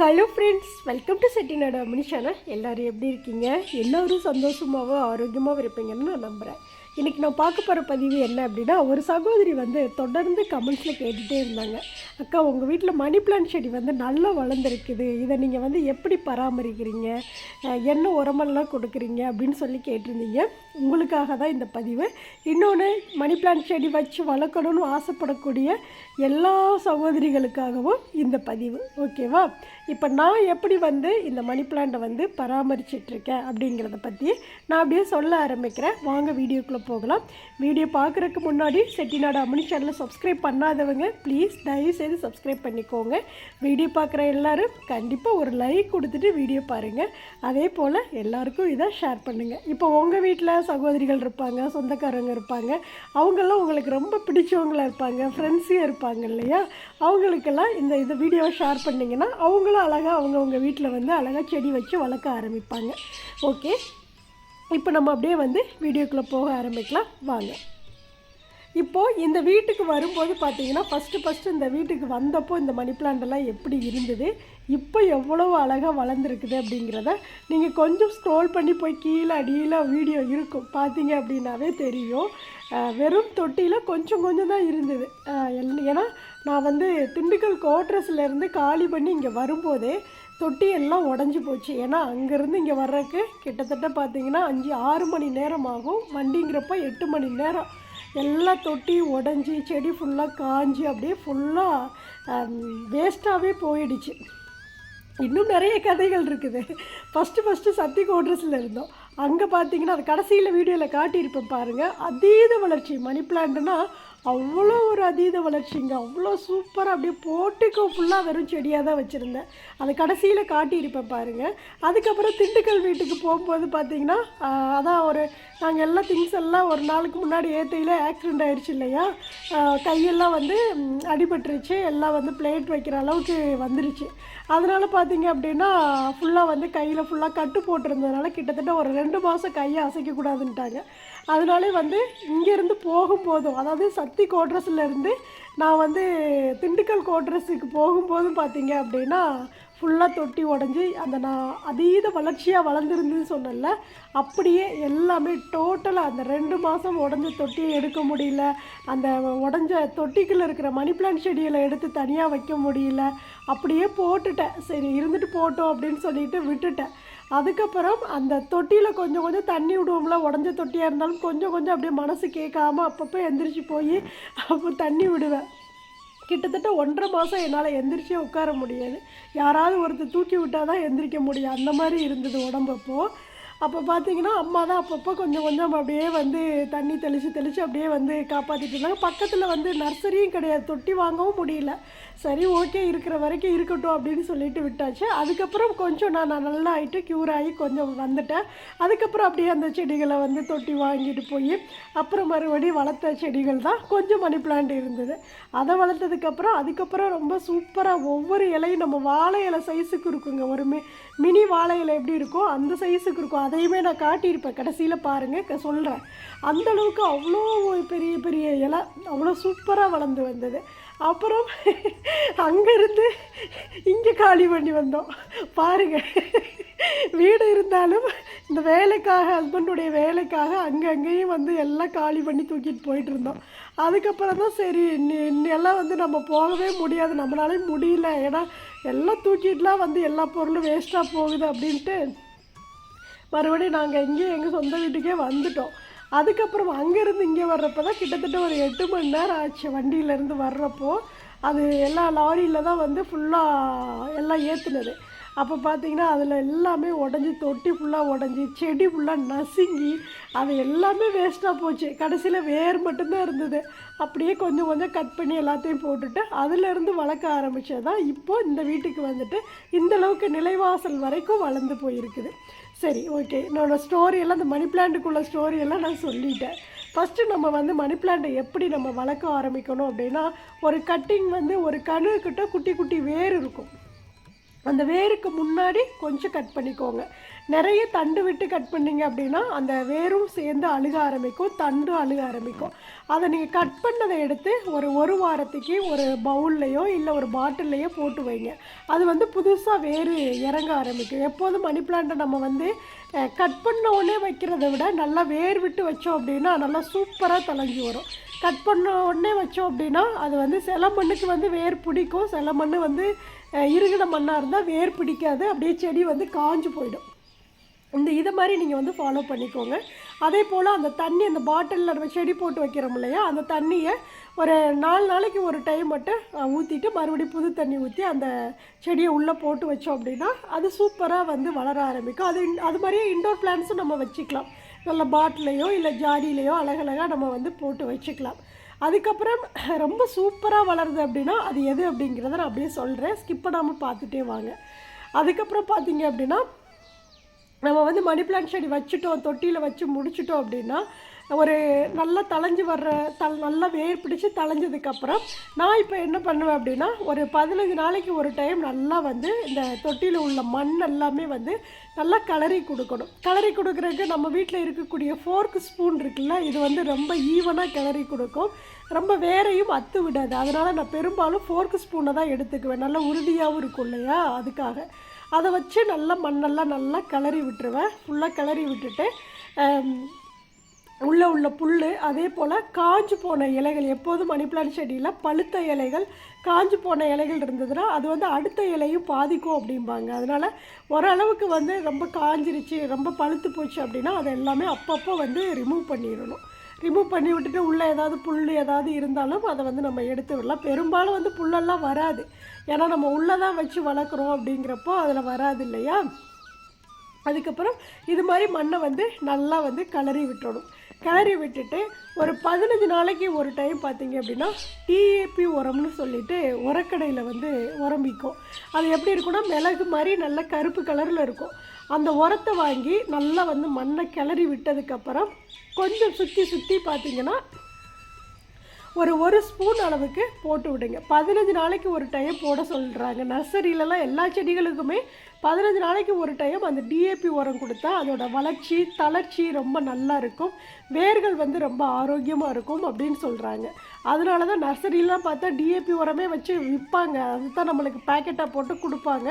Hello friends welcome to Chettinad Ammani channel எல்லோரும் எப்படி இருக்கீங்க? எல்லோரும் சந்தோஷமாகவும் ஆரோக்கியமாகவும் இருப்பீங்கன்னு நான் நம்புகிறேன் இன்றைக்கி நான் பார்க்க போகிற பதிவு என்ன அப்படின்னா ஒரு சகோதரி வந்து தொடர்ந்து கமெண்ட்ஸில் கேட்டுகிட்டே இருந்தாங்க. அக்கா உங்கள் வீட்டில் மணி பிளான்ட் செடி வந்து நல்லா வளர்ந்துருக்குது. இதை நீங்கள் வந்து எப்படி பராமரிக்கிறீங்க? என்ன உரமெல்லாம் கொடுக்குறீங்க அப்படின்னு சொல்லி கேட்டிருந்தீங்க. உங்களுக்காக தான் இந்த பதிவு. இன்னொன்று மணி பிளான்ட் செடி வச்சு வளர்க்கணும்னு ஆசைப்படக்கூடிய எல்லா சகோதரிகளுக்காகவும் இந்த பதிவு. ஓகேவா? இப்போ நான் எப்படி வந்து இந்த மணி பிளான்ட்டை வந்து பராமரிச்சிட்ருக்கேன் அப்படிங்கிறத பற்றி நான் அப்படியே சொல்ல ஆரம்பிக்கிறேன். வாங்க வீடியோக்குள்ளே போகலாம். வீடியோ பார்க்குறதுக்கு முன்னாடி செட்டிநாடு அம்மனி சேனலை சப்ஸ்கிரைப் பண்ணாதவங்க ப்ளீஸ் தயவுசெய்து சப்ஸ்கிரைப் பண்ணிக்கோங்க. வீடியோ பார்க்குற எல்லாரும் கண்டிப்பாக ஒரு லைக் கொடுத்துட்டு வீடியோ பாருங்கள் அதே போல் எல்லாருக்கும் இதை ஷேர் பண்ணுங்கள் இப்போ உங்கள் வீட்டில் சகோதரிகள் இருப்பாங்க சொந்தக்காரங்க இருப்பாங்க. அவங்கெல்லாம் உங்களுக்கு ரொம்ப பிடிச்சவங்களா இருப்பாங்க ஃப்ரெண்ட்ஸியாக இருப்பாங்க இல்லையா? அவங்களுக்கெல்லாம் இந்த இது வீடியோவை ஷேர் பண்ணிங்கன்னா அவங்களும் அழகாக அவங்கவுங்க வீட்டில் வந்து அழகாக செடி வச்சு வளர்க்க ஆரம்பிப்பாங்க. ஓகே இப்போ நம்ம அப்படியே வந்து வீடியோக்குள்ளே போக ஆரம்பிக்கலாம். வாங்க. இப்போது இந்த வீட்டுக்கு வரும்போது பார்த்தீங்கன்னா ஃபஸ்ட்டு ஃபஸ்ட்டு இந்த வீட்டுக்கு வந்தப்போ இந்த மணி பிளான்டெல்லாம் எப்படி இருந்தது? இப்போ எவ்வளோ அழகாக வளர்ந்துருக்குது அப்படிங்கிறத நீங்கள் கொஞ்சம் ஸ்க்ரோல் பண்ணி போய் கீழே அடியில் வீடியோ இருக்கும். பார்த்தீங்க அப்படின்னாவே தெரியும். வெறும் தொட்டியில் கொஞ்சம் கொஞ்சம் தான் இருந்தது. ஏன்னா நான் வந்து திண்டுக்கல் கோட்ரஸ்லேருந்து காலி பண்ணி இங்கே வரும்போதே தொட்டி எல்லாம் உடஞ்சி போச்சு. ஏன்னா அங்கேருந்து இங்கே வர்றதுக்கு கிட்டத்தட்ட பார்த்தீங்கன்னா அஞ்சு ஆறு மணி நேரம் ஆகும். வண்டிங்கிறப்ப எட்டு மணி நேரம். எல்லா தொட்டி உடஞ்சி செடி ஃபுல்லாக காஞ்சி அப்படியே ஃபுல்லாக வேஸ்ட்டாகவே போயிடுச்சு. இன்னும் நிறைய கதைகள் இருக்குது. ஃபஸ்ட்டு ஃபஸ்ட்டு சக்தி கோட்ரஸில் இருந்தோம். அங்கே பார்த்தீங்கன்னா அது கடைசியில் வீடியோவில் காட்டியிருப்பேன் பாருங்கள் அதீத வளர்ச்சி. மணி பிளான்ட்னால் அவ்வளோ ஒரு அதீத வளர்ச்சிங்க. அவ்வளோ சூப்பராக அப்படியே போட்டுக்கோ ஃபுல்லாக வெறும் செடியாக தான் வச்சுருந்தேன். அது கடைசியில் காட்டியிருப்பேன் பாருங்கள் அதுக்கப்புறம் திண்டுக்கல் வீட்டுக்கு போகும்போது பார்த்தீங்கன்னா அதான் ஒரு நாங்கள் எல்லா திங்ஸ் எல்லாம் ஒரு நாளுக்கு முன்னாடி ஏற்றையில் ஆக்சிடெண்ட் ஆயிடுச்சு இல்லையா? கையெல்லாம் வந்து அடிபட்டுருச்சு. எல்லாம் வந்து பிளேட் வைக்கிற அளவுக்கு வந்துருச்சு. அதனால் பார்த்தீங்க அப்படின்னா ஃபுல்லாக வந்து கையில் ஃபுல்லாக கட்டு போட்டிருந்ததுனால கிட்டத்தட்ட ஒரு ரெண்டு மாதம் கையை அசைக்கக்கூடாதுன்ட்டாங்க. அதனாலே வந்து இங்கேருந்து போகும்போதும் அதாவது சக்தி கோட்ரஸ்லேருந்து நான் வந்து திண்டுக்கல் கோட்ரஸுக்கு போகும்போதும் பார்த்தீங்க அப்படின்னா ஃபுல்லாக தொட்டி உடஞ்சி அந்த நான் அதீத வளர்ச்சியாக வளர்ந்துருந்துன்னு சொன்னேன்ல அப்படியே எல்லாமே டோட்டலாக அந்த ரெண்டு மாதம் உடஞ்ச தொட்டியை எடுக்க முடியல அந்த உடஞ்ச தொட்டிக்குள்ளே இருக்கிற மணி பிளான்ட் செடியில் எடுத்து தனியாக வைக்க முடியல அப்படியே போட்டுட்டேன். சரி இருந்துட்டு போட்டோம் அப்படின்னு சொல்லிட்டு விட்டுட்டேன். அதுக்கப்புறம் அந்த தொட்டியில் கொஞ்சம் கொஞ்சம் தண்ணி விடுவோம்ல உடஞ்ச தொட்டியாக இருந்தாலும் கொஞ்சம் கொஞ்சம் அப்படியே மனசு கேட்காம அப்பப்போ எந்திரிச்சு போய் அப்போ தண்ணி விடுவேன். கிட்டத்தட்ட ஒன்றரை மாதம் என்னால் எந்திரிச்சே உட்கார முடியாது. யாராவது ஒருத்தர் தூக்கி விட்டால் தான் எந்திரிக்க முடியும். அந்த மாதிரி இருந்தது உடம்பப்போ அப்போ. பார்த்தீங்கன்னா அம்மா தான் அப்பப்போ கொஞ்சம் கொஞ்சம் அப்படியே வந்து தண்ணி தெளித்து தெளித்து அப்படியே வந்து காப்பாற்றிட்டு இருந்தாங்க. பக்கத்தில் வந்து நர்சரியும் கிடையாது. தொட்டி வாங்கவும் முடியல. சரி ஓகே இருக்கிற வரைக்கும் இருக்கட்டும் அப்படின்னு சொல்லிட்டு விட்டாச்சு. அதுக்கப்புறம் கொஞ்சம் நான் நான் நல்லா ஆகிட்டு க்யூர் ஆகி கொஞ்சம் வந்துட்டேன். அதுக்கப்புறம் அப்படியே அந்த செடிகளை வந்து தொட்டி வாங்கிட்டு போய் அப்புறம் மறுபடியும் வளர்த்த செடிகள் தான் கொஞ்சம் மணி பிளான்ட் இருந்தது. அதை வளர்த்ததுக்கப்புறம் அதுக்கப்புறம் ரொம்ப சூப்பராக ஒவ்வொரு இலையும் நம்ம வாழை இலை சைஸுக்கு இருக்குங்க ஒரு மி மினி வாழை இலை எப்படி இருக்கோ அந்த சைஸுக்கு இருக்கும். அதையுமே நான் காட்டியிருப்பேன். கடைசியில் பாருங்கள் சொல்கிறேன் அந்த அளவுக்கு அவ்வளோ பெரிய பெரிய இலை அவ்வளோ சூப்பராக வளர்ந்து வந்தது. அப்புறம் அங்கேருந்து இங்கே காலி பண்ணி வந்தோம். பாருங்க. வீடு இருந்தாலும் இந்த வேலைக்காக ஹஸ்பண்டுடைய வேலைக்காக அங்கே அங்கேயும் வந்து எல்லாம் காலி பண்ணி தூக்கிட்டு போயிட்டு இருந்தோம். அதுக்கப்புறம் தான் சரி இன்னி இன்னெல்லாம் வந்து நம்ம போகவே முடியாது. நம்மளாலே முடியல. ஏன்னா எல்லாம் தூக்கிட்டுலாம் வந்து எல்லா பொருளும் வேஸ்ட்டாக போகுது அப்படின்ட்டு மறுபடியும் நாங்கள் இங்கேயும் எங்கள் சொந்த வீட்டுக்கே வந்துட்டோம். அதுக்கப்புறம் அங்கேருந்து இங்கே வர்றப்போ தான் கிட்டத்தட்ட ஒரு எட்டு மணி நேரம் ஆச்சு வண்டியிலேருந்து வர்றப்போ. அது எல்லா லாரியில் தான் வந்து ஃபுல்லாக எல்லாம் ஏற்றுனது அப்போ பார்த்தீங்கன்னா அதில் எல்லாமே உடஞ்சி தொட்டி ஃபுல்லாக உடஞ்சி செடி ஃபுல்லாக நசுங்கி அது எல்லாமே வேஸ்ட்டாக போச்சு. கடைசியில் வேர் மட்டும்தான் இருந்தது. அப்படியே கொஞ்சம் கொஞ்சம் கட் பண்ணி எல்லாத்தையும் போட்டுட்டு அதிலேருந்து வளர்க்க ஆரம்பித்தது தான் இப்போது இந்த வீட்டுக்கு வந்துட்டு இந்த அளவுக்கு நிலைவாசல் வரைக்கும் வளர்ந்து போயிருக்குது. சரி ஓகே என்னோடய ஸ்டோரியெல்லாம் இந்த மணி பிளான்ட்டுக்குள்ள ஸ்டோரியெல்லாம் நான் சொல்லிட்டேன். ஃபஸ்ட்டு நம்ம வந்து மணி பிளான்ட்டை எப்படி நம்ம வளர்க்க ஆரம்பிக்கணும் அப்படின்னா ஒரு கட்டிங் வந்து ஒரு கணுக்கிட்ட குட்டி குட்டி வேர் இருக்கும். அந்த வேருக்கு முன்னாடி கொஞ்சம் கட் பண்ணிக்கோங்க. நிறைய தண்டு விட்டு கட் பண்ணீங்க அப்படின்னா அந்த வேரும் சேர்ந்து அழுக ஆரம்பிக்கும் தண்டு அழுக ஆரம்பிக்கும். அதை நீங்கள் கட் பண்ணதை எடுத்து ஒரு ஒரு வாரத்துக்கு ஒரு பவுல்லையோ இல்லை ஒரு பாட்டில்லையோ போட்டு வைங்க. அது வந்து புதுசாக வேறு இறங்க ஆரம்பிக்கும். எப்போதும் மணி பிளான்ட்டை நம்ம வந்து கட் பண்ண உடனே வைக்கிறத விட நல்லா வேர் விட்டு வச்சோம் அப்படின்னா நல்லா சூப்பராக தொலைஞ்சி வரும். கட் பண்ண உடனே வச்சோம் அப்படின்னா அது வந்து சில மண்ணுக்கு வந்து வேர் பிடிக்கும் சில மண் வந்து அஹ், மண்ணாக இருந்தால் வேர் பிடிக்காது. அப்படியே செடி வந்து காஞ்சு போயிடும். இந்த இதை மாதிரி நீங்கள் வந்து ஃபாலோ பண்ணிக்கோங்க. அதே போல் அந்த தண்ணி அந்த பாட்டிலில் நம்ம செடி போட்டு வைக்கிறோம் இல்லையா? அந்த தண்ணியை ஒரு நாலு நாளைக்கு ஒரு டைம் மட்டும் ஊற்றிட்டு மறுபடியும் புது தண்ணி ஊற்றி அந்த செடியை உள்ளே போட்டு வச்சோம் அப்படின்னா அது சூப்பராக வந்து வளர ஆரம்பிக்கும். அது அது மாதிரியே இண்டோர் பிளான்ஸும் நம்ம வச்சுக்கலாம். நல்ல பாட்டிலையோ இல்லை ஜாடியிலையோ அழகழகாக நம்ம வந்து போட்டு வச்சுக்கலாம். அதுக்கப்புறம் ரொம்ப சூப்பராக வளருது அப்படின்னா அது எது அப்படிங்கிறத நான் அப்படியே சொல்கிறேன் ஸ்கிப் பண்ணாமல் பார்த்துட்டே வாங்க. அதுக்கப்புறம் பார்த்தீங்க அப்படின்னா நம்ம வந்து மணி பிளான்ட் செடி வச்சுட்டோம் தொட்டியில் வச்சு முடிச்சிட்டோம் அப்படின்னா ஒரு நல்லா தளைஞ்சு வர்ற தல் நல்லா வேர் பிடிச்சி தளைஞ்சதுக்கப்புறம் நான் இப்போ என்ன பண்ணுவேன் அப்படின்னா ஒரு பதினஞ்சு நாளைக்கு ஒரு டைம் நல்லா வந்து இந்த தொட்டியில் உள்ள மண் எல்லாமே வந்து நல்லா கலரி கொடுக்கணும். கலரி கொடுக்குறதுக்கு நம்ம வீட்டில் இருக்கக்கூடிய ஃபோர்க் ஸ்பூன் இருக்குல்ல இது வந்து ரொம்ப ஈவனாக கிளறி கொடுக்கும். ரொம்ப வேரையும் அத்து விடாது. அதனால் நான் பெரும்பாலும் ஃபோர்க் ஸ்பூனை தான் எடுத்துக்குவேன். நல்லா உறுதியாகவும் இருக்கும் இல்லையா? அதுக்காக. அதை வச்சு நல்லா மண்ணெல்லாம் நல்லா கிளறி விட்டுருவேன். ஃபுல்லாக கிளறி விட்டுட்டு உள்ளே உள்ள புல் அதே போல் காஞ்சு போன இலைகள் எப்போதும் மணி பிளான்ட் செடியில் பழுத்த இலைகள் காஞ்சு போன இலைகள் இருந்ததுன்னா அது வந்து அடுத்த இலையும் பாதிக்கும் அப்படிம்பாங்க. அதனால் ஓரளவுக்கு வந்து ரொம்ப காஞ்சிருச்சு ரொம்ப பழுத்து போச்சு அப்படின்னா அதை எல்லாமே அப்பப்போ வந்து ரிமூவ் பண்ணிடணும். ரிமூவ் பண்ணி விட்டுட்டு உள்ளே ஏதாவது புல் ஏதாவது இருந்தாலும் அதை வந்து நம்ம எடுத்து விடலாம். பெரும்பாலும் வந்து புல்லெல்லாம் வராது. ஏன்னா நம்ம உள்ளே தான் வச்சு வளர்க்குறோம் அப்படிங்கிறப்போ அதில் வராது இல்லையா? அதுக்கப்புறம் இது மாதிரி மண்ணை வந்து நல்லா வந்து கிளறி விட்டுறணும் கிளறி விட்டுட்டு ஒரு பதினஞ்சு நாளைக்கு ஒரு டைம் பார்த்தீங்க அப்படின்னா டிஏபி உரம்னு சொல்லிட்டு உரக்கடையில் வந்து உரம் விற்கும் அது எப்படி இருக்கும்னா மிளகு மாதிரி நல்ல கருப்பு கலரில் இருக்கும். அந்த உரத்தை வாங்கி நல்லா வந்து மண்ணை கிளறி விட்டதுக்கப்புறம் கொஞ்சம் சுற்றி சுற்றி பார்த்தீங்கன்னா ஒரு ஒரு ஸ்பூன் அளவுக்கு போட்டு விடுங்க. பதினஞ்சு நாளைக்கு ஒரு டைம் போட சொல்கிறாங்க நர்சரியிலலாம் எல்லா செடிகளுக்குமே பதினஞ்சு நாளைக்கு ஒரு டைம் அந்த டிஏபி உரம் கொடுத்தா அதோட வளர்ச்சி தளர்ச்சி ரொம்ப நல்லா இருக்கும். வேர்கள் வந்து ரொம்ப ஆரோக்கியமாக இருக்கும் அப்படின்னு சொல்கிறாங்க அதனால தான் நர்சரிலாம் பார்த்தா டிஏபி உரமே வச்சு விற்பாங்க. அதுதான் நம்மளுக்கு பேக்கெட்டாக போட்டு கொடுப்பாங்க.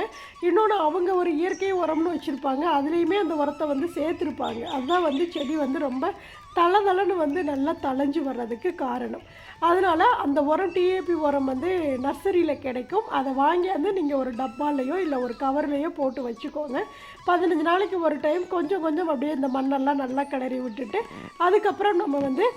இன்னொன்று அவங்க ஒரு இயற்கை உரம்னு வச்சுருப்பாங்க. அதுலேயுமே அந்த உரத்தை வந்து சேர்த்துருப்பாங்க. அதுதான் வந்து செடி வந்து ரொம்ப தளதளன்னு வந்து நல்லா தளைஞ்சு வர்றதுக்கு காரணம். அதனால் அந்த உரம் டிஏபி உரம் வந்து நர்சரியில் கிடைக்கும். அதை வாங்கி வந்து நீங்கள் ஒரு டப்பாலேயோ இல்லை ஒரு கவர்லேயோ போட்டு வச்சுக்கோங்க. பதினஞ்சு நாளைக்கு ஒரு டைம் கொஞ்சம் கொஞ்சம் அப்படியே இந்த மண்ணெல்லாம் நல்லா கிளறி விட்டுட்டு அதுக்கப்புறம் நம்ம வந்து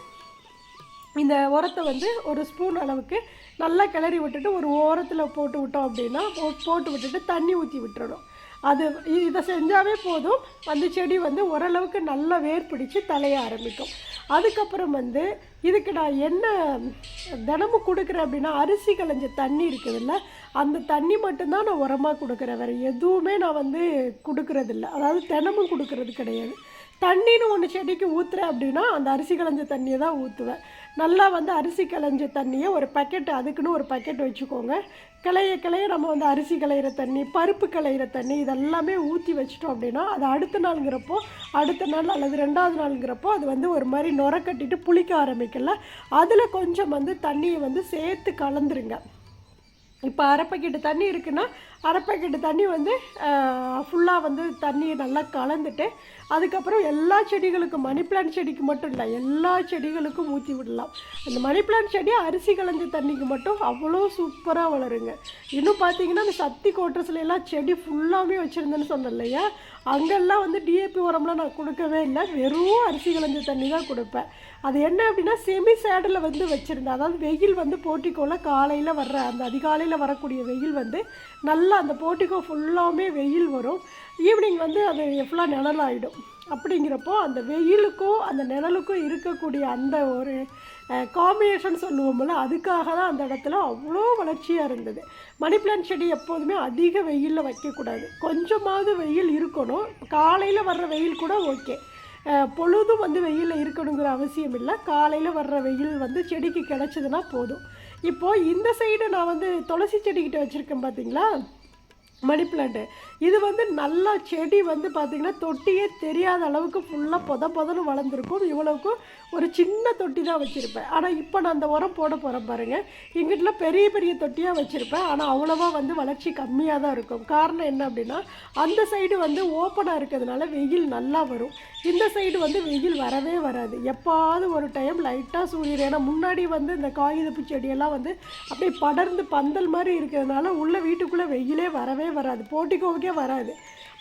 இந்த உரத்தை வந்து ஒரு ஸ்பூன் அளவுக்கு நல்லா கிளறி விட்டுட்டு ஒரு ஓரத்தில் போட்டு விட்டோம் அப்படின்னா போட்டு விட்டுட்டு தண்ணி ஊற்றி விட்டுறணும். அது இதை செஞ்சாவே போதும். அந்த செடி வந்து ஓரளவுக்கு நல்லா வேர் பிடிச்சி தலைய ஆரம்பிக்கும். அதுக்கப்புறம் வந்து இதுக்கு நான் என்ன தினமும் கொடுக்குறேன் அப்படின்னா அரிசி களைஞ்ச தண்ணி இருக்குதுல்ல அந்த தண்ணி மட்டும்தான் நான் உரமாக கொடுக்குறேன். வேறு எதுவுமே நான் வந்து கொடுக்குறதில்ல. அதாவது தினமும் கொடுக்கறது கிடையாது. தண்ணின்னு ஒன்று செடிக்கு ஊற்றுறேன் அப்படின்னா அந்த அரிசி களைஞ்ச தண்ணியை தான் ஊற்றுவேன் நல்லா வந்து அரிசி களைஞ்ச தண்ணியை ஒரு பக்கெட் அதுக்குன்னு ஒரு பக்கெட் வச்சுக்கோங்க. கிளைய கிளைய நம்ம வந்து அரிசி களையிற தண்ணி பருப்பு களையிற தண்ணி இதெல்லாமே ஊற்றி வச்சிட்டோம் அப்படின்னா அது அடுத்த நாளுங்கிறப்போ அடுத்த நாள் அல்லது ரெண்டாவது நாளுங்கிறப்போ அது வந்து ஒரு மாதிரி நுர கட்டிட்டு புளிக்க ஆரம்பிக்கல. அதில் கொஞ்சம் வந்து தண்ணியை வந்து சேர்த்து கலந்துருங்க. இப்போ அரை தண்ணி இருக்குன்னா அரை தண்ணி வந்து ஃபுல்லாக வந்து தண்ணியை நல்லா கலந்துட்டு அதுக்கப்புறம் எல்லா செடிகளுக்கும் மணி பிளான்ட் செடிக்கு மட்டும் இல்லை எல்லா செடிகளுக்கும் ஊற்றி விடலாம். அந்த மணி பிளான்ட் செடி அரிசி கலந்த தண்ணிக்கு மட்டும் அவ்வளோ சூப்பராக வளருங்க. இன்னும் பார்த்தீங்கன்னா அந்த சக்தி கோட்டர்ஸ்ல எல்லாம் செடி ஃபுல்லாகவே வச்சுருந்தேன்னு சொன்னேன் இல்லையா? அங்கெல்லாம் வந்து டிஏபி உரம்லாம் நான் கொடுக்கவே இல்லை. வெறும் அரிசி கலந்த தண்ணி தான் கொடுப்பேன். அது என்ன அப்படின்னா செமி சேடில் வந்து வச்சுருந்தேன். அதாவது வெயில் வந்து போட்டிக்கோவில் காலையில் வர்ற அந்த அதிகாலையில் வரக்கூடிய வெயில் வந்து நல்லா அந்த போட்டிக்கோ ஃபுல்லாமே வெயில் வரும். ஈவினிங் வந்து அது ஃபுல்லாக நிழலாகிடும் அப்படிங்கிறப்போ அந்த வெயிலுக்கும் அந்த நிழலுக்கும் இருக்கக்கூடிய அந்த ஒரு காம்பினேஷன் சொல்லுவோம்ல அதுக்காக தான் அந்த இடத்துல அவ்வளோ வளர்ச்சியாக இருந்தது. மணி பிளான்ட் செடி எப்போதுமே அதிக வெயிலில் வைக்கக்கூடாது. கொஞ்சமாவது வெயில் இருக்கணும். காலையில் வர்ற வெயில் கூட ஓகே. பொழுதும் வந்து வெயிலில் இருக்கணுங்கிற அவசியம் இல்லை. காலையில் வர்ற வெயில் வந்து செடிக்கு கிடச்சதுன்னா போதும். இப்போது இந்த சைடு நான் வந்து துளசி செடிக்கிட்ட வச்சுருக்கேன் பார்த்தீங்களா மணி பிளான்ட்டு இது வந்து நல்லா செடி வந்து பார்த்திங்கன்னா தொட்டியே தெரியாத அளவுக்கு ஃபுல்லாக பொத பொதன்னு வளர்ந்துருக்கும். இவ்வளவுக்கும் ஒரு சின்ன தொட்டி தான் வச்சுருப்பேன். ஆனால் இப்போ நான் அந்த உரம் போட போகிறேன் பாருங்கள் எங்கிட்டலாம் பெரிய பெரிய தொட்டியாக வச்சுருப்பேன். ஆனால் அவ்வளோவா வந்து வளர்ச்சி கம்மியாக தான் இருக்கும். காரணம் என்ன அப்படின்னா அந்த சைடு வந்து ஓப்பனாக இருக்கிறதுனால வெயில் நல்லா வரும். இந்த சைடு வந்து வெயில் வரவே வராது. எப்பாவது ஒரு டைம் லைட்டாக சூரியன். ஏன்னா முன்னாடி வந்து இந்த காகிதப்பு செடியெல்லாம் வந்து அப்படியே படர்ந்து பந்தல் மாதிரி இருக்கிறதுனால உள்ள வீட்டுக்குள்ளே வெயிலே வரவே வராது போட்டிக்கோவுக்கே வராது.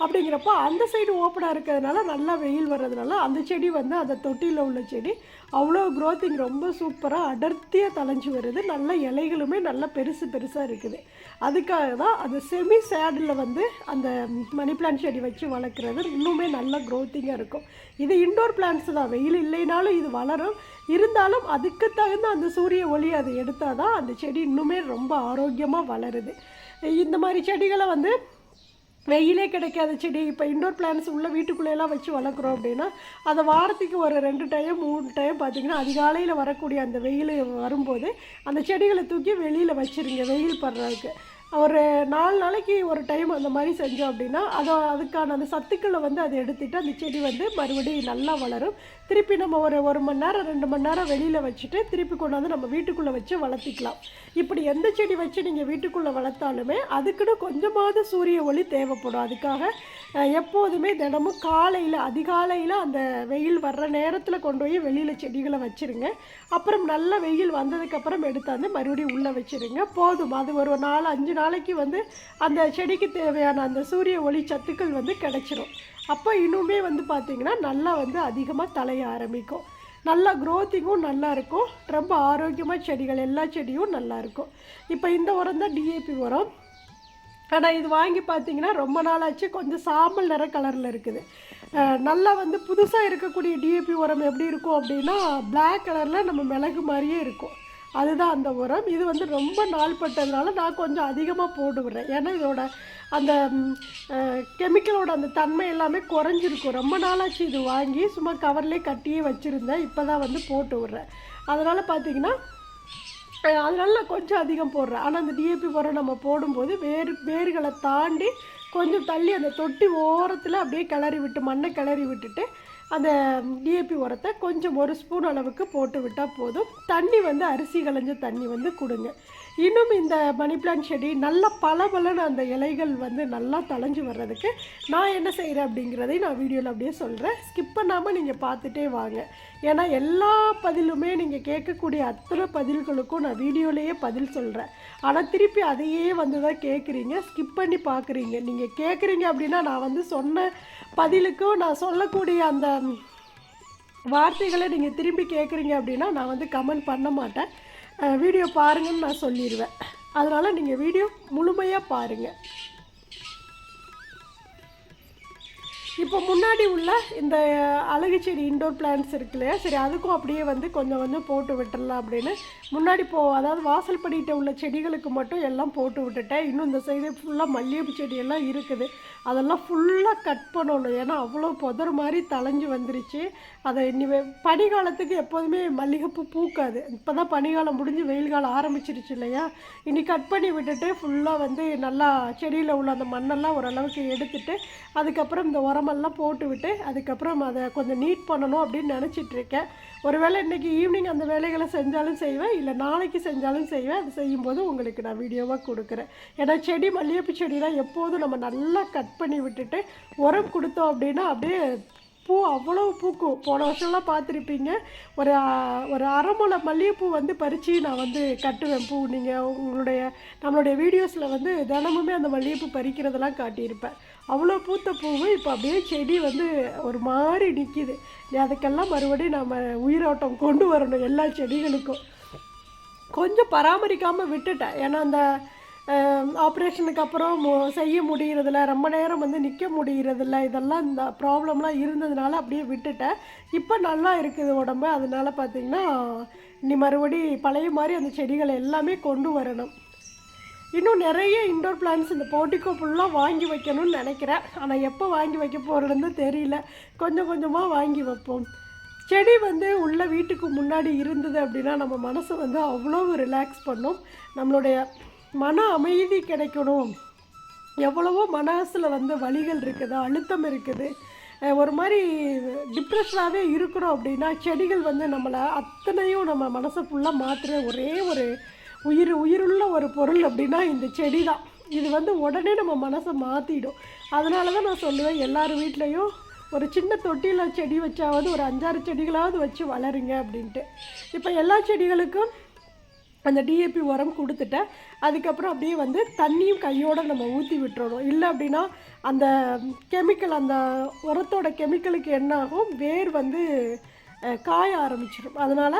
அப்படிங்கிறப்போ அந்த சைடு ஓப்பனாக இருக்கிறதுனால நல்லா வெயில் வர்றதுனால அந்த செடி வந்து அந்த தொட்டியில் உள்ள செடி அவ்வளோ க்ரோத்திங் ரொம்ப சூப்பராக அடர்த்தியாக தளைஞ்சு வருது. நல்ல இலைகளுமே நல்லா பெருசு பெருசாக இருக்குது. அதுக்காக தான் அந்த செமி சேடில் வந்து அந்த மணி பிளான்ட் செடி வச்சு வளர்க்குறது இன்னுமே நல்ல க்ரோத்திங்காக இருக்கும். இது இண்டோர் பிளான்ட்ஸ் தான். வெயில் இல்லைனாலும் இது வளரும். இருந்தாலும் அதுக்கு தகுந்த அந்த சூரிய ஒளி அதை எடுத்தால் தான் அந்த செடி இன்னுமே ரொம்ப ஆரோக்கியமாக வளருது. இந்த மாதிரி செடிகளை வந்து வெயிலே கிடைக்காத செடி இப்போ இண்டோர் பிளான்ஸ் உள்ள வீட்டுக்குள்ளேலாம் வச்சு வளர்க்குறோம் அப்படின்னா அதை வாரத்துக்கு ஒரு ரெண்டு டைம் மூணு டைம் பார்த்தீங்கன்னா அதிகாலையில் வரக்கூடிய அந்த வெயில் வரும்போது அந்த செடிகளை தூக்கி வெளியில் வச்சுருங்க வெயில் படுறதுக்கு. ஒரு நாலு நாளைக்கு ஒரு டைம் அந்த மாதிரி செஞ்சோம் அப்படின்னா அதை அதுக்கான அந்த சத்துக்களை வந்து அதை எடுத்துகிட்டு அந்த செடி வந்து மறுபடியும் நல்லா வளரும். திருப்பி நம்ம ஒரு ஒரு மணி நேரம் ரெண்டு மணி நேரம் வெளியில் வச்சுட்டு திருப்பி கொண்டாந்து நம்ம வீட்டுக்குள்ளே வச்சு வளர்த்திக்கலாம். இப்படி எந்த செடி வச்சு நீங்கள் வீட்டுக்குள்ளே வளர்த்தாலுமே அதுக்குன்னு கொஞ்சமாவது சூரிய ஒளி தேவைப்படும். அதுக்காக எப்போதுமே தினமும் காலையில் அதிகாலையில் அந்த வெயில் வர்ற நேரத்தில் கொண்டு போய் வெளியில் செடிகளை வச்சுருங்க. அப்புறம் நல்ல வெயில் வந்ததுக்கப்புறம் எடுத்தாந்து மறுபடியும் உள்ளே வச்சுருங்க. போதும். அது ஒரு நாலு அஞ்சு நாளைக்கு வந்து அந்த செடிக்கு தேவையான அந்த சூரிய ஒளி சத்துக்கள் வந்து கிடச்சிரும். அப்போ இன்னுமே வந்து பார்த்திங்கன்னா நல்லா வந்து அதிகமாக தலைய ஆரம்பிக்கும். நல்லா க்ரோத்திங்கும் நல்லா இருக்கும். ரொம்ப ஆரோக்கியமாக செடிகள் எல்லா செடியும் நல்லா இருக்கும். இப்போ இந்த உரம் தான் டிஏபி உரம். ஆனால் இது வாங்கி பார்த்தீங்கன்னா ரொம்ப நாளாச்சு. கொஞ்சம் சாம்பல் நிற கலரில் இருக்குது. நல்லா வந்து புதுசாக இருக்கக்கூடிய டிஏபி உரம் எப்படி இருக்கும் அப்படின்னா பிளாக் கலரில் நம்ம மிளகு மாதிரியே இருக்கும். அதுதான் அந்த உரம். இது வந்து ரொம்ப நாள் பட்டதுனால நான் கொஞ்சம் அதிகமாக போட்டுக்கிறேன் ஏன்னா இதோட அந்த கெமிக்கலோட அந்த தன்மை எல்லாமே குறைஞ்சிருக்கும். ரொம்ப நாளாச்சு இது வாங்கி சும்மா கவர்லேயே கட்டியே வச்சுருந்தேன். இப்போ தான் வந்து போட்டு விடுறேன் அதனால் பார்த்தீங்கன்னா அதனால் அதனால நான் கொஞ்சம் அதிகம் போடுறேன். ஆனால் அந்த டிஏபி உரம் நம்ம போடும்போது வேறு வேர்களை தாண்டி கொஞ்சம் தள்ளி அந்த தொட்டி ஓரத்தில் அப்படியே கிளறி விட்டு மண்ணை கிளறி விட்டுட்டு அந்த டிஏபி உரத்தை கொஞ்சம் ஒரு ஸ்பூன் அளவுக்கு போட்டு விட்டால் போதும். தண்ணி வந்து அரிசி களைஞ்ச தண்ணி வந்து கொடுங்க. இன்னும் இந்த மணி பிளான்ட் செடி நல்ல பளபளன்னு அந்த இலைகள் வந்து நல்லா தளைஞ்சு வர்றதுக்கு நான் என்ன செய்கிறேன் அப்படிங்கிறதையும் நான் வீடியோவில் அப்படியே சொல்கிறேன் ஸ்கிப் பண்ணாமல் நீங்கள் பார்த்துட்டே வாங்க. ஏன்னா எல்லா பதிலுமே நீங்கள் கேட்கக்கூடிய அத்தனை பதில்களுக்கும் நான் வீடியோலேயே பதில் சொல்கிறேன் ஆனால் திருப்பி அதையே வந்து தான் கேட்குறீங்க ஸ்கிப் பண்ணி பார்க்குறீங்க நீங்கள் கேட்குறீங்க அப்படின்னா நான் வந்து சொன்ன பதிலுக்கும் நான் சொல்லக்கூடிய அந்த வார்த்தைகளை நீங்கள் திரும்பி கேட்குறீங்க அப்படின்னா நான் வந்து கமெண்ட் பண்ண மாட்டேன். வீடியோ பாருங்கன்னு நான் சொல்லிடுவேன் அதனால் நீங்கள் வீடியோ முழுமையாக பாருங்கள் இப்போ முன்னாடி உள்ள இந்த அழகு செடி இண்டோர் பிளான்ட்ஸ் இருக்குல்லையா சரி அதுக்கும் அப்படியே வந்து கொஞ்சம் கொஞ்சம் போட்டு விட்டுடலாம் அப்படின்னு. முன்னாடி போ அதாவது வாசல் படிக்கிட்ட உள்ள செடிகளுக்கு மட்டும் எல்லாம் போட்டு விட்டுட்டேன். இன்னும் இந்த சைடு ஃபுல்லாக மல்லிகைப்பூ செடியெல்லாம் இருக்குது. அதெல்லாம் ஃபுல்லாக கட் பண்ணணும். ஏன்னா அவ்வளோ புதர் மாதிரி தலைஞ்சு வந்துருச்சு. அதை இனிமே பனிகாலத்துக்கு எப்போதுமே மல்லிகைப்பூ பூக்காது. இப்போ தான் பனிக்காலம் முடிஞ்சு வெயில் காலம் ஆரம்பிச்சிருச்சு இல்லையா? இனி கட் பண்ணி விட்டுட்டு ஃபுல்லாக வந்து நல்லா செடியில் உள்ள அந்த மண்ணெல்லாம் ஓரளவுக்கு எடுத்துட்டு அதுக்கப்புறம் இந்த உரமெல்லாம் போட்டு விட்டு அதுக்கப்புறம் அதை கொஞ்சம் நீட் பண்ணணும் அப்படின்னு நினச்சிட்டு இருக்கேன். ஒருவேளை இன்றைக்கி ஈவினிங் அந்த வேலைகளை செஞ்சாலும் செய்வேன் இல்லை நாளைக்கு செஞ்சாலும் செய்வேன். அது செய்யும்போது உங்களுக்கு நான் வீடியோவாக கொடுக்குறேன். ஏன்னா செடி மல்லிகைப்பூ செடிலாம் எப்போதும் நம்ம நல்லா கட் பண்ணி விட்டுட்டு உரம் கொடுத்தோம் அப்படின்னா அப்படியே பூ அவ்வளோ பூக்கும் போன வருஷம்லாம் பார்த்துருப்பீங்க. ஒரு ஒரு அரைமுளை மல்லிகைப்பூ வந்து பறித்து நான் வந்து கட்டுவேன் பூ. நீங்கள் உங்களுடைய நம்மளுடைய வீடியோஸில் வந்து தினமுமே அந்த மல்லிகைப்பூ பறிக்கிறதெல்லாம் காட்டியிருப்பேன். அவ்வளோ பூத்த பூவு இப்போ அப்படியே செடி வந்து ஒரு மாதிரி நிற்கிது அதுக்கெல்லாம் மறுபடியும் நம்ம உயிரோட்டம் கொண்டு வரணும் எல்லா செடிகளுக்கும். கொஞ்சம் பராமரிக்காமல் விட்டுட்டேன். ஏன்னா அந்த ஆப்ரேஷனுக்கு அப்புறம் செய்ய முடிகிறதில்ல ரொம்ப நேரம் வந்து நிற்க முடிகிறதில்ல இதெல்லாம் இந்த ப்ராப்ளம்லாம் இருந்ததுனால அப்படியே விட்டுட்டேன். இப்போ நல்லா இருக்குது உடம்பு. அதனால பார்த்திங்கன்னா இனி மறுபடி பழைய மாதிரி அந்த செடிகளை எல்லாமே கொண்டு வரணும். இன்னும் நிறைய இண்டோர் பிளான்ஸ் இந்த போட்டிக்கோ ஃபுல்லாக வாங்கி வைக்கணும்னு நினைக்கிறேன். ஆனால் எப்போ வாங்கி வைக்க போகிறதுன்னு தெரியல. கொஞ்சம் கொஞ்சமாக வாங்கி வைப்போம். செடி வந்து உள்ள வீட்டுக்கு முன்னாடி இருந்தது அப்படின்னா நம்ம மனசை வந்து அவ்வளோ ரிலாக்ஸ் பண்ணும். நம்மளுடைய மன அமைதி கிடைக்கணும். எவ்வளவோ மனசில் வந்து வலிகள் இருக்குது அழுத்தம் இருக்குது. ஒரு மாதிரி டிப்ரெஷனாகவே இருக்கிறோம் அப்படின்னா செடிகள் வந்து நம்மளை அத்தனையும் நம்ம மனசை ஃபுல்லாக மாற்றுற ஒரே ஒரு உயிர் உயிருள்ள ஒரு பொருள் அப்படின்னா இந்த செடி தான் இது வந்து உடனே நம்ம மனசை மாற்றிடும் அதனால தான் நான் சொல்லுவேன் எல்லார் வீட்லேயும் ஒரு சின்ன தொட்டியில் செடி வச்சாவது ஒரு அஞ்சாறு செடிகளாவது வச்சு வளருங்க அப்படின்ட்டு. இப்போ எல்லா செடிகளுக்கும் அந்த டிஏபி உரம் கொடுத்துட்டேன். அதுக்கப்புறம் அப்படியே வந்து தண்ணியும் கையோடு நம்ம ஊற்றி விட்டுறணும். இல்லை அப்படின்னா அந்த கெமிக்கல் அந்த உரத்தோட கெமிக்கலுக்கு என்ன ஆகும் வேர் வந்து காய ஆரம்பிச்சிடும் அதனால்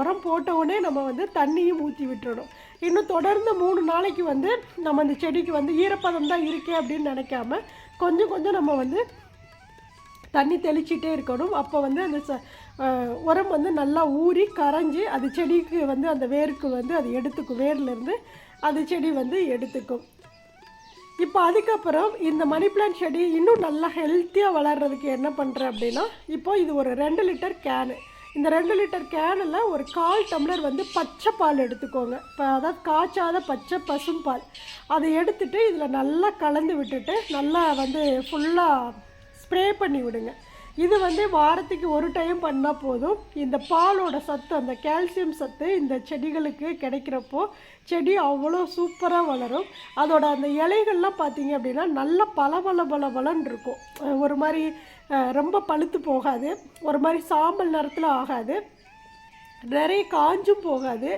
உரம் போட்ட உடனே நம்ம வந்து தண்ணியும் ஊற்றி விட்டுறணும். இன்னும் தொடர்ந்து மூணு நாளைக்கு வந்து நம்ம அந்த செடிக்கு வந்து ஈரப்பதம் தான் இருக்கே அப்படின்னு நினைக்காம கொஞ்சம் கொஞ்சம் நம்ம வந்து தண்ணி தெளிச்சிட்டே இருக்கணும். அப்போ வந்து அந்த ச உரம் வந்து நல்லா ஊறி கரைஞ்சி அது செடிக்கு வந்து அந்த வேருக்கு வந்து அது எடுத்துக்கும். வேர்லேருந்து அந்த செடி வந்து எடுத்துக்கும். இப்போ அதுக்கப்புறம் இந்த மணி பிளான்ட் செடி இன்னும் நல்லா ஹெல்த்தியாக வளர்கிறதுக்கு என்ன பண்ணுறேன் அப்படின்னா இப்போ இது ஒரு ரெண்டு லிட்டர் கேனு இந்த ரெண்டு லிட்டர் கேனில் ஒரு கால் டம்ளர் வந்து பச்சை பால் எடுத்துக்கோங்க. இப்போ அதாவது காய்ச்சாத பச்சை பசும்பால் அதை எடுத்துட்டு இதில் நல்லா கலந்து விட்டுட்டு நல்லா வந்து ஃபுல்லாக ஸ்ப்ரே பண்ணி விடுங்க. இது வந்து வாரத்துக்கு ஒரு டைம் பண்ணால் போதும். இந்த பாலோட சத்து அந்த கால்சியம் சத்து இந்த செடிகளுக்கு கிடைக்கிறப்போ செடி அவ்வளோ சூப்பராக வளரும். அதோட அந்த இலைகள்லாம் பார்த்தீங்க அப்படின்னா நல்ல பல பல பல பலன் இருக்கும் ஒரு மாதிரி ரொம்ப பழுத்து போகாது. ஒரு மாதிரி சாம்பல் நிறத்தில் ஆகாது. நிறைய காஞ்சும் போகாது.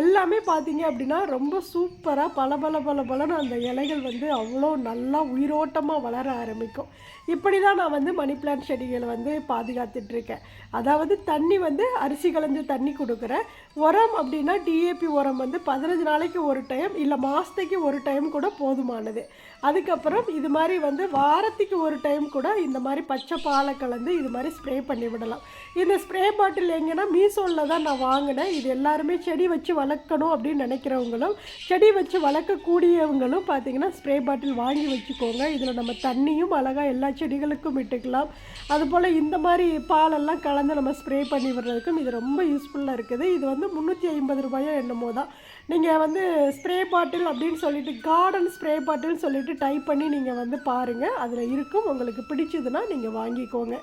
எல்லாமே பார்த்தீங்க அப்படின்னா ரொம்ப சூப்பராக பல பல பல பலன்னு அந்த இலைகள் வந்து அவ்வளோ நல்லா உயிரோட்டமாக வளர ஆரம்பிக்கும். இப்படி தான் நான் வந்து மணி பிளான்ட் செடிகளை வந்து பாதுகாத்துட்டு இருக்கேன் அதாவது தண்ணி வந்து அரிசி களைஞ்ச தண்ணி கொடுக்குறேன். உரம் அப்படின்னா டிஏபி உரம் வந்து பதினஞ்சு நாளைக்கு ஒரு டைம் இல்லை மாதத்துக்கு ஒரு டைம் கூட போதுமானது. அதுக்கப்புறம் இது மாதிரி வந்து வாரத்துக்கு ஒரு டைம் கூட இந்த மாதிரி பச்சை பாலை கலந்து இது மாதிரி ஸ்ப்ரே பண்ணி விடலாம். இந்த ஸ்ப்ரே பாட்டில் எங்கன்னா மீசோவில் தான் நான் வாங்கினேன். இது எல்லாருமே செடி வச்சு வளர்க்கணும் அப்படின்னு நினைக்கிறவங்களும் செடி வச்சு வளர்க்கக்கூடியவங்களும் பார்த்தீங்கன்னா ஸ்ப்ரே பாட்டில் வாங்கி வச்சுக்கோங்க. இதில் நம்ம தண்ணியும் அழகாக எல்லா செடிகளுக்கும் விட்டுக்கலாம். அதுபோல் இந்த மாதிரி பாலெல்லாம் கலந்து நம்ம ஸ்ப்ரே பண்ணி விடுறதுக்கும் இது ரொம்ப யூஸ்ஃபுல்லாக இருக்குது. இது வந்து முந்நூற்றி ஐம்பது ரூபாயோ என்னமோ தான். நீங்கள் வந்து ஸ்ப்ரே பாட்டில் அப்படின்னு சொல்லிட்டு கார்டன் ஸ்ப்ரே பாட்டில் சொல்லிட்டு டைப் பண்ணி நீங்கள் வந்து பாருங்கள் அதில் இருக்கும். உங்களுக்கு பிடிச்சதுன்னா நீங்கள் வாங்கிக்கோங்க.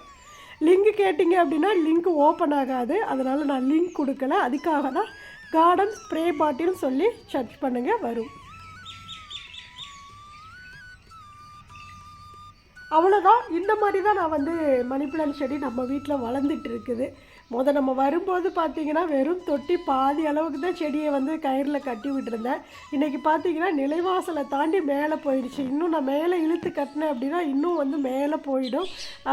லிங்க் கேட்டிங்க அப்படின்னா லிங்க் ஓப்பன் ஆகாது. அதனால் நான் லிங்க் கொடுக்கல. அதுக்காக தான் கார்டன் ஸ்ப்ரே பாட்டில் சொல்லி சர்ச் பண்ணுங்கள் வரும். அவ்வளோதான் இந்த மாதிரி தான் நான் வந்து மணி பிளான் செடி நம்ம வீட்டில் வளர்ந்துட்டு இருக்குது. முத நம்ம வரும்போது பார்த்தீங்கன்னா வெறும் தொட்டி பாதி அளவுக்கு தான் செடியை வந்து கயிறில் கட்டி விட்டுருந்தேன். இன்றைக்கி பார்த்தீங்கன்னா நிலைவாசலை தாண்டி மேலே போயிடுச்சு. இன்னும் நான் மேலே இழுத்து கட்டினேன் அப்படின்னா இன்னும் வந்து மேலே போயிடும்.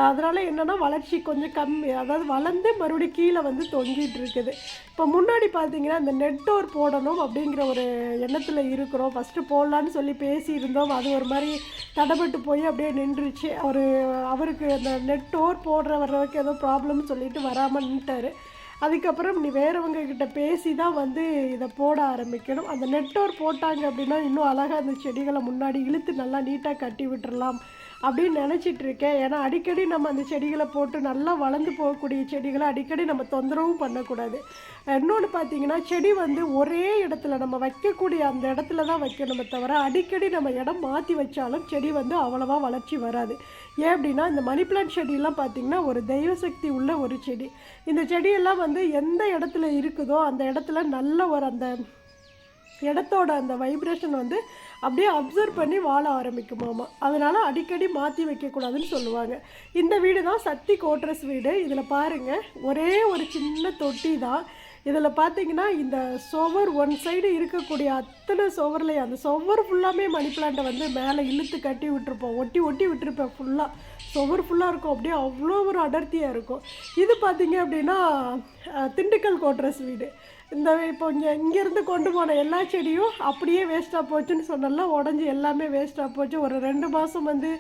அதனால் என்னென்னா வளர்ச்சி கொஞ்சம் கம்மி அதாவது வளர்ந்து மறுபடியும் கீழே வந்து தொங்கிட்டு இருக்குது. இப்போ முன்னாடி பார்த்தீங்கன்னா இந்த நெட் டோர் போடணும் அப்படிங்கிற ஒரு எண்ணத்தில் இருக்கிறோம். ஃபஸ்ட்டு போடலான்னு சொல்லி பேசியிருந்தோம். அது ஒரு மாதிரி தடைப்பட்டு போய் அப்படியே நின்றுச்சு. அவர் அவருக்கு அந்த நெட்டோர் போடுற வர்றதுக்கு ஏதோ ப்ராப்ளம்னு சொல்லிட்டு வராமல் நின்ட்டாரு அதுக்கப்புறம் நீ வேறவங்க கிட்ட பேசி தான் வந்து இதை போட ஆரம்பிக்கணும். அந்த நெட்டோர் போட்டாங்க அப்படின்னா இன்னும் அழகாக அந்த செடிகளை முன்னாடி இழுத்து நல்லா நீட்டாக கட்டி விட்டுறலாம் அப்படின்னு நினச்சிட்டு இருக்கேன். ஏன்னா அடிக்கடி நம்ம அந்த செடிகளை போட்டு நல்லா வளர்ந்து போகக்கூடிய செடிகளை அடிக்கடி நம்ம தொந்தரவும் பண்ணக்கூடாது. இன்னொன்று பார்த்தீங்கன்னா செடி வந்து ஒரே இடத்துல நம்ம வைக்கக்கூடிய அந்த இடத்துல தான் வைக்கணுமே தவிர அடிக்கடி நம்ம இடம் மாற்றி வச்சாலும் செடி வந்து அவ்வளோவா வளர்ச்சி வராது. ஏன் அப்படின்னா இந்த மணி பிளான்ட் செடியெல்லாம் பார்த்தீங்கன்னா ஒரு தெய்வ சக்தி உள்ள ஒரு செடி. இந்த செடியெல்லாம் வந்து எந்த இடத்துல இருக்குதோ அந்த இடத்துல நல்ல ஒரு அந்த இடத்தோட அந்த வைப்ரேஷன் வந்து அப்படியே அப்சர்வ் பண்ணி வாழ ஆரம்பிக்குமாமா அதனால் அடிக்கடி மாற்றி வைக்கக்கூடாதுன்னு சொல்லுவாங்க. இந்த வீடு தான் சக்தி கோட்ரஸ் வீடு. இதில் பாருங்கள் ஒரே ஒரு சின்ன தொட்டி தான் இதில் பார்த்தீங்கன்னா இந்த சுவர் ஒன் சைடு இருக்கக்கூடிய அத்தனை சுவர்லையும் அந்த சுவர் ஃபுல்லாமே மணி பிளான்ட்டை வந்து மேலே இழுத்து கட்டி விட்டுருப்போம். ஒட்டி ஒட்டி விட்டுருப்பேன் ஃபுல்லாக சுவர் ஃபுல்லாக இருக்கும். அப்படியே அவ்வளோ ஒரு அடர்த்தியாக இருக்கும். இது பார்த்தீங்க அப்படின்னா திண்டுக்கல் கோட்ரஸ் வீடு. இந்த இப்போ இங்கே இங்கேருந்து கொண்டு போன எல்லா செடியும் அப்படியே வேஸ்ட்டாக போச்சுன்னு சொன்னால உடஞ்சி எல்லாமே வேஸ்ட்டாக போச்சு. ஒரு ரெண்டு மாதம் வந்து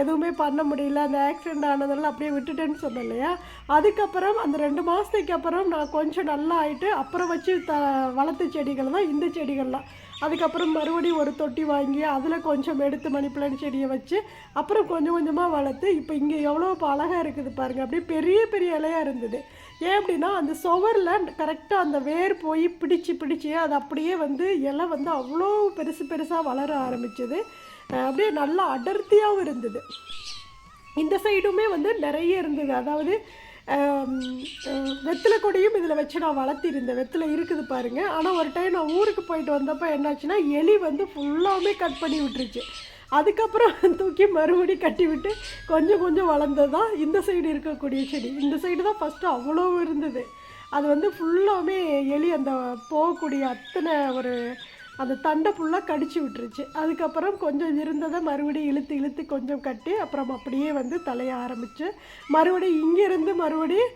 எதுவுமே பண்ண முடியல அந்த ஆக்சிடெண்ட் ஆனதெல்லாம் அப்படியே விட்டுட்டேன்னு சொன்னேன் இல்லையா அதுக்கப்புறம் அந்த ரெண்டு மாதத்துக்கு அப்புறம் நான் கொஞ்சம் நல்லா ஆயிட்டு அப்புறம் வச்சு த வளர்த்த செடிகள் தான் இந்த செடிகள்லாம். அதுக்கப்புறம் மறுபடியும் ஒரு தொட்டி வாங்கி அதில் கொஞ்சம் எடுத்து மணி பிளான்ட் செடியை வச்சு அப்புறம் கொஞ்சம் கொஞ்சமாக வளர்த்து இப்போ இங்கே எவ்வளோ இப்போ அழகாக இருக்குது பாருங்கள் அப்படியே பெரிய பெரிய இலையாக இருந்தது. ஏன் அப்படின்னா அந்த சுவரில் கரெக்டாக அந்த வேர் போய் பிடிச்சு பிடிச்சி அது அப்படியே வந்து இலை வந்து அவ்வளோ பெருசு பெருசாக வளர ஆரம்பிச்சது. அப்படியே நல்லா அடர்த்தியாகவும் இருந்தது. இந்த சைடுமே வந்து நிறைய இருந்தது. அதாவது வெத்தலை கொடியும் இதில் வச்சு நான் வளர்த்திருந்தேன். வெத்தலை இருக்குது பாருங்கள் ஆனால் ஒரு டைம் நான் ஊருக்கு போயிட்டு வந்தப்போ என்னாச்சுன்னா எலி வந்து ஃபுல்லாகவே கட் பண்ணி விட்டுருச்சு. அதுக்கப்புறம் தூக்கி மறுபடி கட்டி விட்டு கொஞ்சம் கொஞ்சம் வளர்ந்தது தான் இந்த சைடு இருக்கக்கூடிய செடி. இந்த சைடு தான் ஃபஸ்ட்டு அவ்வளோ இருந்தது. அது வந்து ஃபுல்லாமே எலி அந்த போகக்கூடிய அத்தனை ஒரு அந்த தண்டை ஃபுல்லாக கடிச்சு விட்டுருச்சு. அதுக்கப்புறம் கொஞ்சம் இருந்ததை மறுபடியும் இழுத்து இழுத்து கொஞ்சம் கட்டி அப்புறம் அப்படியே வந்து தலைய ஆரம்பித்து மறுபடியும் இங்கேருந்து மறுபடியும்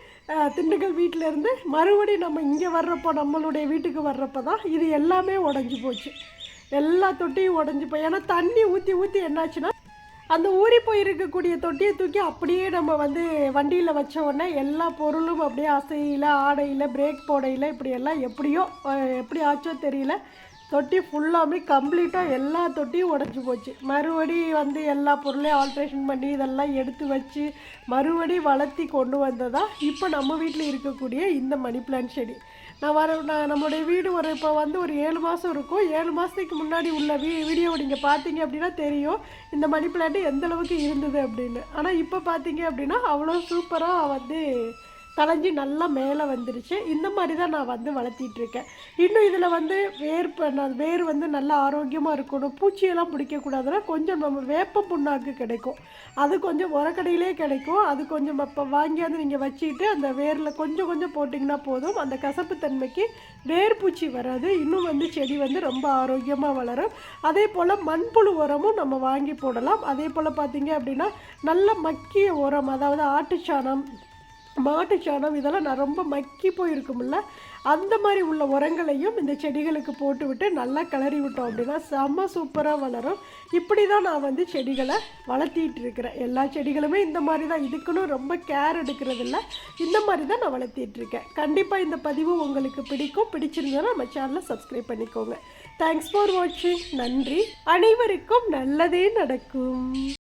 திண்டுக்கல் வீட்டில் இருந்து மறுபடியும் நம்ம இங்கே வர்றப்போ நம்மளுடைய வீட்டுக்கு வர்றப்போ தான் இது எல்லாமே உடஞ்சி போச்சு. எல்லா தொட்டியும் உடஞ்சி போய் ஏன்னா தண்ணி ஊற்றி ஊற்றி என்னாச்சுன்னா அந்த ஊறி போயிருக்கக்கூடிய தொட்டியை தூக்கி அப்படியே நம்ம வந்து வண்டியில் வச்ச உடனே எல்லா பொருளும் அப்படியே அசையில் ஆடையில் பிரேக் போடையில் இப்படி எல்லாம் எப்படியோ எப்படி ஆச்சோ தெரியல. தொட்டி ஃபுல்லாமே கம்ப்ளீட்டாக எல்லா தொட்டியும் உடஞ்சி போச்சு. மறுபடி வந்து எல்லா பொருளையும் ஆல்ட்ரேஷன் பண்ணி இதெல்லாம் எடுத்து வச்சு மறுபடி வளர்த்தி கொண்டு வந்ததா இப்போ நம்ம வீட்டில் இருக்கக்கூடிய இந்த மணி பிளான்ட் செடி. நான் வர நான் நம்மளுடைய வீடு ஒரு இப்போ வந்து ஒரு ஏழு மாதம் இருக்கும். ஏழு மாதத்துக்கு முன்னாடி உள்ள வீ வீடியோவை நீங்கள் பார்த்தீங்க அப்படின்னா தெரியும். இந்த மணி பிளான்ட் எந்த அளவுக்கு இருந்தது அப்படின்னு. ஆனால் இப்போ பார்த்தீங்க அப்படின்னா அவ்வளோ சூப்பராக வந்து தளைஞ்சி நல்லா மேலே வந்துருச்சு. இந்த மாதிரி தான் நான் வந்து வளர்த்திட்டு இருக்கேன் இன்னும் இதில் வந்து வேர் பண்ண வேர் வந்து நல்லா ஆரோக்கியமாக இருக்கணும். பூச்சியெல்லாம் பிடிக்கக்கூடாதுன்னா கொஞ்சம் நம்ம வேப்ப புண்ணாக்கு கிடைக்கும். அது கொஞ்சம் உரக்கடையிலே கிடைக்கும். அது கொஞ்சம் இப்போ வாங்கியாந்து நீங்கள் வச்சுக்கிட்டு அந்த வேரில் கொஞ்சம் கொஞ்சம் போட்டிங்கன்னா போதும். அந்த கசப்பு தன்மைக்கு வேர் பூச்சி வராது. இன்னும் வந்து செடி வந்து ரொம்ப ஆரோக்கியமாக வளரும். அதே போல் மண்புழு உரமும் நம்ம வாங்கி போடலாம். அதே போல் பார்த்தீங்க அப்படின்னா நல்ல மக்கிய உரம் அதாவது ஆட்டுச்சாணம் மாட்டுச்சாணம் இதெல்லாம் நான் ரொம்ப மக்கி போயிருக்கும்ல அந்த மாதிரி உள்ள உரங்களையும் இந்த செடிகளுக்கு போட்டு விட்டு நல்லா கிளறி விட்டோம் அப்படின்னா செம்ம சூப்பராக வளரும். இப்படி தான் நான் வந்து செடிகளை வளர்த்திட்டு இருக்கிறேன். எல்லா செடிகளுமே இந்த மாதிரி தான். இதுக்குன்னு ரொம்ப கேர் எடுக்கிறது இல்லை இந்த மாதிரி தான் நான் வளர்த்திட்டு இருக்கேன். கண்டிப்பாக இந்த பதிவு உங்களுக்கு பிடிக்கும். பிடிச்சிருந்ததுன்னா நம்ம சேனலை சப்ஸ்கிரைப் பண்ணிக்கோங்க. தேங்க்ஸ் ஃபார் வாட்சிங் நன்றி. அனைவருக்கும் நல்லதே நடக்கும்.